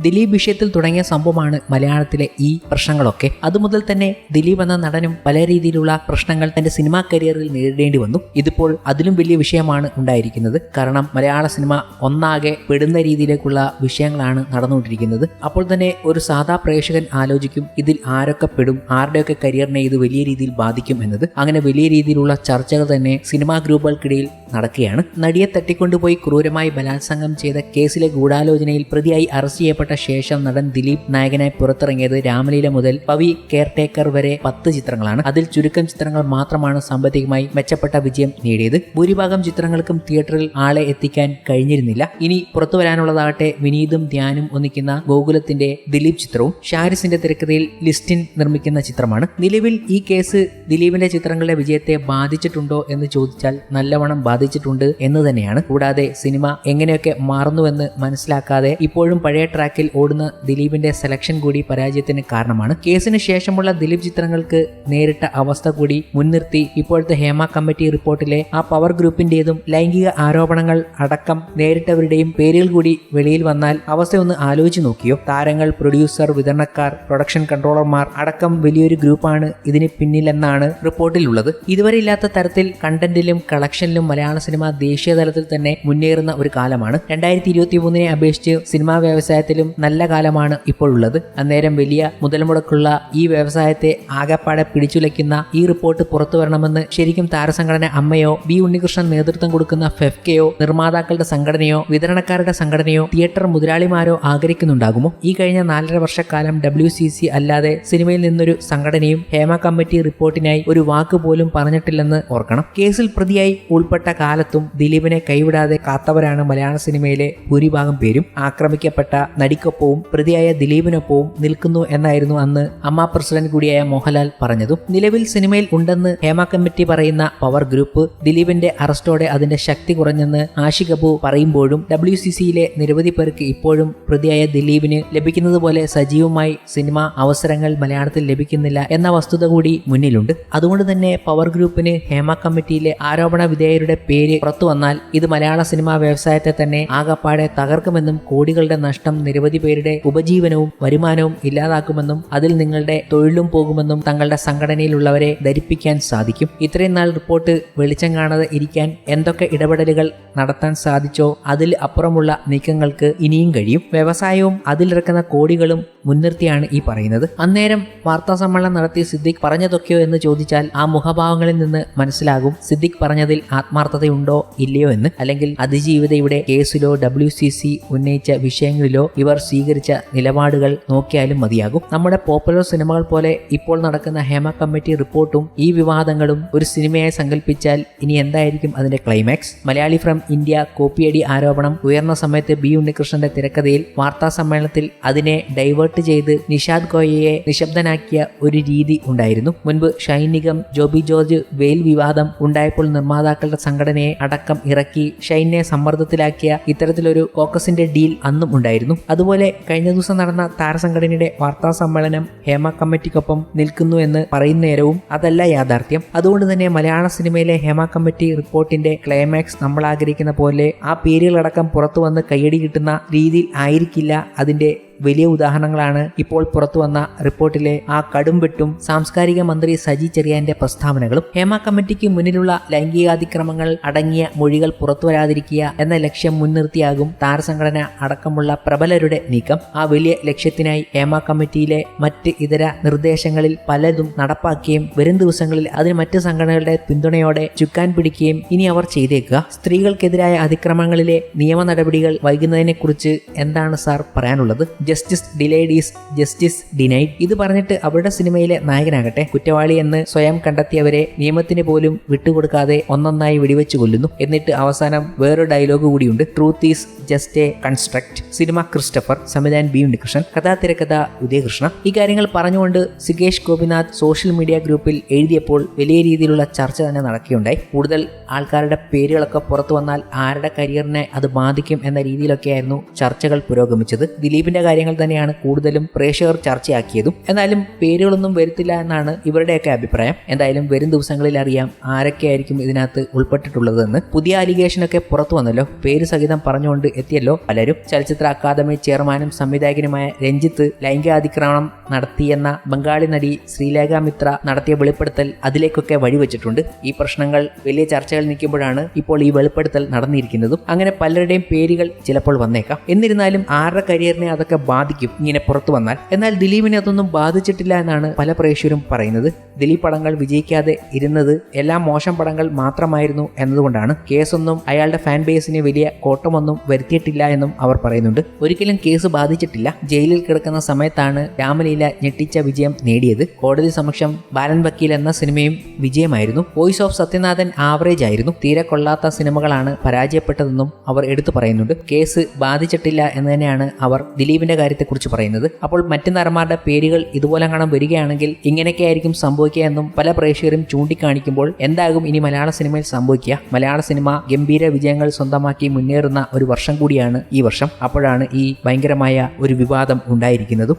ദിലീപ് വിഷയത്തിൽ തുടങ്ങിയ സംഭവമാണ് മലയാളത്തിലെ ഈ പ്രശ്നങ്ങളൊക്കെ. അതുമുതൽ തന്നെ ദിലീപ് എന്ന നടനും പല രീതിയിലുള്ള പ്രശ്നങ്ങൾ തന്റെ സിനിമാ കരിയറിൽ നേരിടേണ്ടി വന്നു. ഇതിപ്പോൾ അതിലും വലിയ വിഷയമാണ് ഉണ്ടായിരിക്കുന്നത്. കാരണം മലയാള സിനിമ ഒന്നാകെ പെടുന്ന രീതിയിലേക്കുള്ള വിഷയങ്ങളാണ് നടന്നുകൊണ്ടിരിക്കുന്നത്. അപ്പോൾ തന്നെ ഒരു സാധാ പ്രേക്ഷകൻ ആലോചിക്കും ഇതിൽ ആരൊക്കെ പെടും ആരുടെയൊക്കെ കരിയറിനെ ഇത് വലിയ രീതിയിൽ ബാധിക്കും എന്നത്. അങ്ങനെ വലിയ രീതിയിലുള്ള ചർച്ചകൾ തന്നെ സിനിമാ ഗ്രൂപ്പുകൾക്കിടയിൽ നടക്കുകയാണ്. നടിയെ തട്ടിക്കൊണ്ടുപോയി ക്രൂരമായി ബലാത്സംഗം ചെയ്ത കേസിലെ ഗൂഢാലോചനയിൽ പ്രതിയായി അറസ്റ്റ് ചെയ്യപ്പെട്ട ശേഷം നടൻ ദിലീപ് നായകനായി പുറത്തിറങ്ങിയത് രാമലീല മുതൽ പവി കെയർടേക്കർ വരെ പത്ത് ചിത്രങ്ങളാണ്. അതിൽ ചുരുക്കം ചിത്രങ്ങൾ മാത്രമാണ് സാമ്പത്തികമായി മെച്ചപ്പെട്ട വിജയം നേടിയത്. ഭൂരിഭാഗം ചിത്രങ്ങൾക്കും തിയേറ്ററിൽ ആളെ എത്തിക്കാൻ കഴിഞ്ഞിരുന്നില്ല. ഇനി പുറത്തു വരാനുള്ളതാകട്ടെ വിനീതും ധ്യാനും ഒന്നിക്കുന്ന ഗോകുലത്തിന്റെ ദിലീപ് ചിത്രവും ഷാരിസിന്റെ തിരക്കഥയിൽ ലിസ്റ്റിൻ നിർമ്മിക്കുന്ന ചിത്രമാണ്. നിലവിൽ ഈ കേസ് ദിലീപിന്റെ ചിത്രങ്ങളുടെ വിജയത്തെ ബാധിച്ചിട്ടുണ്ടോ എന്ന് ചോദിച്ചാൽ നല്ലവണ്ണം ബാധിച്ചിട്ടുണ്ട് എന്ന് തന്നെയാണ്. കൂടാതെ സിനിമ എങ്ങനെയൊക്കെ മാറുന്നുവെന്ന് മനസ്സിലാക്കാതെ ഇപ്പോഴും പഴയ ട്രാക്കിൽ ഓടുന്ന ദിലീപിന്റെ സെലക്ഷൻ കൂടി പരാജയത്തിന് കാരണമാണ്. കേസിന് ശേഷമുള്ള ദിലീപ് ചിത്രങ്ങൾക്ക് നേരിട്ട അവസ്ഥ കൂടി മുൻനിർത്തി ഇപ്പോഴത്തെ ഹേമ കമ്മിറ്റി റിപ്പോർട്ടിലെ ആ പവർ ഗ്രൂപ്പിന്റേതും ലൈംഗിക ആരോപണങ്ങൾ അടക്കം നേരിട്ടവരുടെയും പേരുകൾ കൂടി വെളിയിൽ വന്നാൽ അവസ്ഥയൊന്ന് ആലോചിച്ച് നോക്കിയോ? താരങ്ങൾ പ്രൊഡ്യൂസർ വിതരണക്കാർ പ്രൊഡക്ഷൻ കൺട്രോളർമാർ അടക്കം വലിയൊരു ഗ്രൂപ്പാണ് ഇതിന് പിന്നിലെന്നാണ് റിപ്പോർട്ടിലുള്ളത്. ഇതുവരെ ഇല്ലാത്ത തരത്തിൽ കണ്ടന്റിലും കളക്ഷനിലും മലയാള സിനിമ ദേശീയ തലത്തിൽ തന്നെ മുന്നേറുന്ന ഒരു കാലമാണ്. രണ്ടായിരത്തി ഇരുപത്തി മൂന്നിനെ അപേക്ഷിച്ച് സിനിമാ വ്യവസായത്തിലും നല്ല കാലമാണ് ഇപ്പോൾ ഉള്ളത്. അന്നേരം വലിയ മുതൽ മുടക്കുള്ള ഈ വ്യവസായത്തെ ആകപ്പാടെ പിടിച്ചുലയ്ക്കുന്ന ഈ റിപ്പോർട്ട് പുറത്തു വരണമെന്ന് ശരിക്കും താരസംഘടന അമ്മയോ ബി ഉണ്ണികൃഷ്ണൻ നേതൃത്വം കൊടുക്കുന്ന ഫെഫ്കയോ നിർമ്മാതാക്കളുടെ സംഘടനയോ വിതരണക്കാരുടെ സംഘടനയോ തിയേറ്റർ മുതലാളിമാരോ ആഗ്രഹിക്കുന്നുണ്ടാകുമോ? ഈ കഴിഞ്ഞ നാലര വർഷക്കാലം ഡബ്ല്യു സി സി അല്ലാതെ സിനിമയിൽ നിന്നൊരു സംഘടനയും ഹേമ കമ്മിറ്റി റിപ്പോർട്ടിനായി ഒരു വാക്ക് പോലും പറഞ്ഞിട്ടില്ലെന്ന് ഓർക്കണം. കേസിൽ പ്രതിയായി ഉൾപ്പെട്ട കാലത്തും ദിലീപിനെ കൈവിടാതെ കാത്തവരാണ് മലയാള സിനിമയിലെ ഭൂരിഭാഗം പേരും. ആക്രമിക്കപ്പെട്ട നടിക്കൊപ്പവും പ്രതിയായ ദിലീപിനൊപ്പവും നിൽക്കുന്നു എന്നായിരുന്നു അന്ന് അമ്മ പ്രസിഡന്റ് കൂടിയായ മോഹൻലാൽ പറഞ്ഞതും. നിലവിൽ സിനിമയിൽ ഉണ്ടെന്ന് ഹേമ കമ്മിറ്റി പറയുന്ന പവർ ഗ്രൂപ്പ് ദിലീപിന്റെ അറസ്റ്റോടെ അതിന്റെ ശക്തി കുറഞ്ഞെന്ന് ആഷി കപൂർ പറയുമ്പോഴും ഡബ്ല്യു സി സിയിലെ നിരവധി പേർക്ക് ഇപ്പോഴും പ്രതിയായ ദിലീപിന് ലഭിക്കുന്നത് പോലെ സജീവമായി സിനിമ അവസരങ്ങൾ മലയാളത്തിൽ ലഭിക്കുന്നില്ല എന്ന വസ്തുത കൂടി മുന്നിലുണ്ട്. അതുകൊണ്ട് തന്നെ പവർ ഗ്രൂപ്പിന് ഹേമ കമ്മിറ്റിയിലെ ആരോപണ വിധേയരുടെ പേര് പുറത്തു വന്നാൽ ഇത് മലയാള സിനിമാ വ്യവസായത്തെ തന്നെ ആകപ്പാടെ തകർക്കുമെന്നും കോടികളുടെ നഷ്ടം നിരവധി പേരുടെ ഉപജീവനവും വരുമാനവും ഇല്ലാതാക്കുമെന്നും അതിൽ നിങ്ങളുടെ തൊഴിലും പോകുമെന്നും തങ്ങളുടെ സംഘടനയിലുള്ളവരെ ധരിപ്പിക്കാൻ സാധിക്കും. ഇത്രയും നാൾ റിപ്പോർട്ട് വെളിച്ചം കാണാതെ ഇരിക്കാൻ എന്തൊക്കെ ഇടപെടലുകൾ നടത്താൻ സാധിച്ചോ അതിൽ അപ്പുറമുള്ള നീക്കങ്ങൾക്ക് ഇനിയും കഴിയും. വ്യവസായവും അതിലിറക്കുന്ന കോടികളും മുൻനിർത്തിയാണ് ഈ പറയുന്നത്. അന്നേരം വാർത്താ സമ്മേളനം നടത്തിയ സിദ്ദിഖ് പറഞ്ഞതൊക്കെയോ എന്ന് ചോദിച്ചാൽ ആ മുഖഭാവങ്ങളിൽ നിന്ന് മനസ്സിലാകും സിദ്ദിഖ് പറഞ്ഞതിൽ ആത്മാർത്ഥതയുണ്ടോ ഇല്ലയോ എന്ന്. അല്ലെങ്കിൽ അതിജീവിതയുടെ കേസിലോ ഡബ്ല്യു സി സി ഉന്നയിച്ച വിഷയങ്ങളിലോ ഇവർ സ്വീകരിച്ച നിലപാടുകൾ നോക്കിയാലും മതിയാകും. നമ്മുടെ പോപ്പുലർ സിനിമകൾ പോലെ ഇപ്പോൾ നടക്കുന്ന ഹേമ കമ്മിറ്റി റിപ്പോർട്ടും ഈ വിവാദങ്ങളും ഒരു സിനിമയായി സങ്കല്പിച്ചാൽ ഇനി എന്തായിരിക്കും അതിന്റെ ക്ലൈമാക്സ് മലയാളി ഫ്രം ഇന്ത്യ കോപ്പിയടി ആരോപണം ഉയർന്ന സമയത്ത് ബി ഉണ്ണികൃഷ്ണന്റെ തിരക്കഥയിൽ വാർത്താ സമ്മേളനത്തിൽ അതിനെ ഡൈവേർട്ട് ചെയ്ത് നിഷാദ് കോയയെ നിശബ്ദനാക്കിയ ഒരു രീതി ഉണ്ടായിരുന്നു. മുൻപ് ഷൈനികം ജോബി ജോർജ് വെയിൽ വിവാദം ഉണ്ടായപ്പോൾ നിർമ്മാതാക്കളുടെ സംഘടനയെ അടക്കം ഇറക്കി ഷൈനെ സമ്മർദ്ദത്തിലാക്കിയ ഇത്തരത്തിലൊരു കോക്കസിന്റെ ഡീൽ അന്നും ഉണ്ടായിരുന്നു. അതുപോലെ കഴിഞ്ഞ ദിവസം നടന്ന താരസംഘടനയുടെ വാർത്താ സമ്മേളനം ഹേമ കമ്മിറ്റിക്കൊപ്പം നിൽക്കുന്നു എന്ന് പറയുന്ന നേരവും അതല്ല യാഥാർത്ഥ്യം. അതുകൊണ്ട് തന്നെ മലയാള സിനിമയിലെ ഹേമ കമ്മിറ്റി റിപ്പോർട്ടിന്റെ ക്ലൈമാക്സ് നമ്മൾ ആഗ്രഹിക്കുന്ന പോലെ ആ പേരുകളടക്കം പുറത്തു വന്ന് കയ്യടി കിട്ടുന്ന രീതിയിൽ ആയിരിക്കില്ല അതിന്റെ വലിയ ഉദാഹരണങ്ങളാണ് ഇപ്പോൾ പുറത്തു വന്ന റിപ്പോർട്ടിലെ ആ കടുംവെട്ടും സാംസ്കാരിക മന്ത്രി സജി ചെറിയാന്റെ പ്രസ്താവനകളും. ഹേമ കമ്മിറ്റിക്ക് മുന്നിലുള്ള ലൈംഗികാതിക്രമങ്ങൾ അടങ്ങിയ മൊഴികൾ പുറത്തുവരാതിരിക്കുക എന്ന ലക്ഷ്യം മുൻനിർത്തിയാകും താരസംഘടന അടക്കമുള്ള പ്രബലരുടെ നീക്കം. ആ വലിയ ലക്ഷ്യത്തിനായി ഹേമ കമ്മിറ്റിയിലെ മറ്റ് ഇതര നിർദ്ദേശങ്ങളിൽ പലതും നടപ്പാക്കുകയും വരും ദിവസങ്ങളിൽ അതിന് മറ്റ് സംഘടനകളുടെ പിന്തുണയോടെ ചുക്കാൻ പിടിക്കുകയും ഇനി അവർ ചെയ്തേക്കുക. സ്ത്രീകൾക്കെതിരായ അതിക്രമങ്ങളിലെ നിയമ നടപടികൾ വൈകുന്നതിനെക്കുറിച്ച് എന്താണ് സാർ പറയാനുള്ളത്? Justice delayed is justice denied ഇത് പറഞ്ഞിട്ട് അവരുടെ സിനിമയിലെ നായകനാകട്ടെ കുറ്റവാളി എന്ന് സ്വയം കണ്ടെത്തിയവരെ നിയമത്തിന് പോലും വിട്ടുകൊടുക്കാതെ ഒന്നൊന്നായി വെടിവെച്ച് കൊല്ലുന്നു. എന്നിട്ട് അവസാനം വേറൊരു ഡയലോഗ് കൂടിയുണ്ട്. Truth is just a construct cinema Christopher Samvidhan B Unnikrishnan കഥാ തിരക്കഥ ഉദയകൃഷ്ണ. ഈ കാര്യങ്ങൾ പറഞ്ഞുകൊണ്ട് സികേഷ് ഗോപിനാഥ് സോഷ്യൽ മീഡിയ ഗ്രൂപ്പിൽ എഴുതിയപ്പോൾ വലിയ രീതിയിലുള്ള ചർച്ച തന്നെ നടക്കുകയുണ്ടായി. കൂടുതൽ ആൾക്കാരുടെ പേരുകളൊക്കെ പുറത്തു വന്നാൽ ആരുടെ കരിയറിനെ അത് ബാധിക്കും എന്ന രീതിയിലൊക്കെയായിരുന്നു ചർച്ചകൾ പുരോഗമിച്ചത്. ദിലീപിന്റെ കാര്യം കാര്യങ്ങൾ തന്നെയാണ് കൂടുതലും പ്രേക്ഷകർ ചർച്ചയാക്കിയതും. എന്നാലും പേരുകളൊന്നും വരുത്തില്ല എന്നാണ് ഇവരുടെയൊക്കെ അഭിപ്രായം. എന്തായാലും വരും ദിവസങ്ങളിൽ അറിയാം ആരൊക്കെയായിരിക്കും ഇതിനകത്ത് ഉൾപ്പെട്ടിട്ടുള്ളതെന്ന്. പുതിയ അലിഗേഷനൊക്കെ പുറത്തു വന്നല്ലോ. പേര് സഹിതം പറഞ്ഞുകൊണ്ട് എത്തിയല്ലോ പലരും. ചലച്ചിത്ര അക്കാദമി ചെയർമാനും സംവിധായകനുമായ രഞ്ജിത്ത് ലൈംഗികാതിക്രമണം നടത്തിയെന്ന ബംഗാളി നടി ശ്രീലേഖ മിത്ര നടത്തിയ വെളിപ്പെടുത്തൽ അതിലേക്കൊക്കെ വഴിവെച്ചിട്ടുണ്ട്. ഈ പ്രശ്നങ്ങൾ വലിയ ചർച്ചകൾ നിൽക്കുമ്പോഴാണ് ഇപ്പോൾ ഈ വെളിപ്പെടുത്തൽ നടന്നിരിക്കുന്നതും. അങ്ങനെ പലരുടെയും പേരുകൾ ചിലപ്പോൾ വന്നേക്കാം. എന്നിരുന്നാലും ആരുടെ കരിയറിനെ അതൊക്കെ ബാധിക്കും ഇങ്ങനെ പുറത്തു വന്നാൽ. എന്നാൽ ദിലീപിനെ അതൊന്നും ബാധിച്ചിട്ടില്ല എന്നാണ് പല പ്രേക്ഷകരും പറയുന്നത്. ദിലീപ് പടങ്ങൾ വിജയിക്കാതെ ഇരുന്നത് എല്ലാ മോശം പടങ്ങൾ മാത്രമായിരുന്നു എന്നതുകൊണ്ടാണ്. കേസൊന്നും അയാളുടെ ഫാൻ ബേസിന് വലിയ കോട്ടമൊന്നും വരുത്തിയിട്ടില്ല എന്നും അവർ പറയുന്നുണ്ട്. ഒരിക്കലും കേസ് ബാധിച്ചിട്ടില്ല. ജയിലിൽ കിടക്കുന്ന സമയത്താണ് രാമലീല ഞെട്ടിച്ച വിജയം നേടിയത്. കോടതി സമക്ഷം ബാലൻ വക്കീൽ എന്ന സിനിമയും വിജയമായിരുന്നു. വോയിസ് ഓഫ് സത്യനാഥൻ ആവറേജ് ആയിരുന്നു. തീരെ കൊള്ളാത്ത സിനിമകളാണ് പരാജയപ്പെട്ടതെന്നും അവർ എടുത്തു പറയുന്നുണ്ട്. കേസ് ബാധിച്ചിട്ടില്ല എന്ന് തന്നെയാണ് അവർ ദിലീപിന്റെ കാര്യത്തെക്കുറിച്ച് പറയുന്നത്. അപ്പോൾ മറ്റു നടന്മാരുടെ പേരുകൾ ഇതുപോലെ കാണാൻ വരികയാണെങ്കിൽ ഇങ്ങനെയൊക്കെ ആയിരിക്കും സംഭവിക്കുക എന്നും പല പ്രേക്ഷകരും ചൂണ്ടിക്കാണിക്കുമ്പോൾ എന്താകും ഇനി മലയാള സിനിമയിൽ സംഭവിക്കുക. മലയാള സിനിമ ഗംഭീര വിജയങ്ങൾ സ്വന്തമാക്കി മുന്നേറുന്ന ഒരു വർഷം കൂടിയാണ് ഈ വർഷം. അപ്പോഴാണ് ഈ ഭയങ്കരമായ ഒരു വിവാദം ഉണ്ടായിരിക്കുന്നതും.